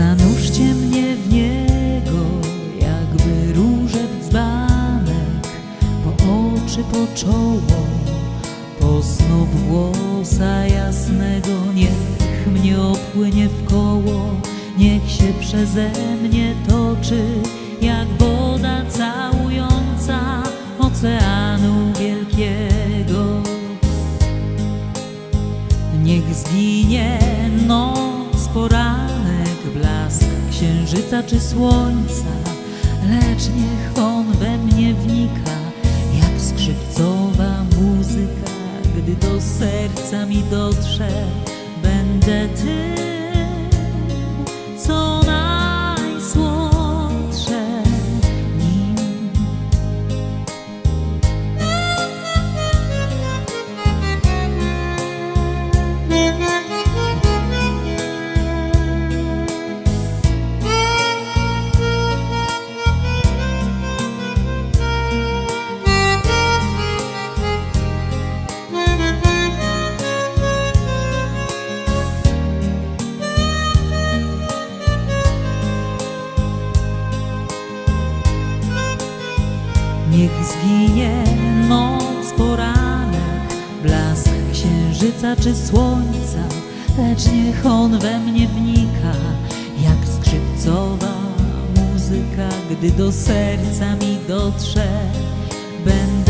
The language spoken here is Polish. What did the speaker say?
Zanurzcie mnie w niego, jakby róże w dzbanek, po oczy, po czoło, po włosa jasnego. Niech mnie opłynie w koło, niech się przeze mnie toczy, jak woda całująca oceanu wielkiego. Niech zginie noc czy słońca, lecz niech on we mnie wnika, jak skrzypcowa muzyka, gdy do serca mi dotrze, Niech zginie noc, poranek, blask księżyca czy słońca, lecz niech on we mnie wnika, jak skrzypcowa muzyka, gdy do serca mi dotrze, będę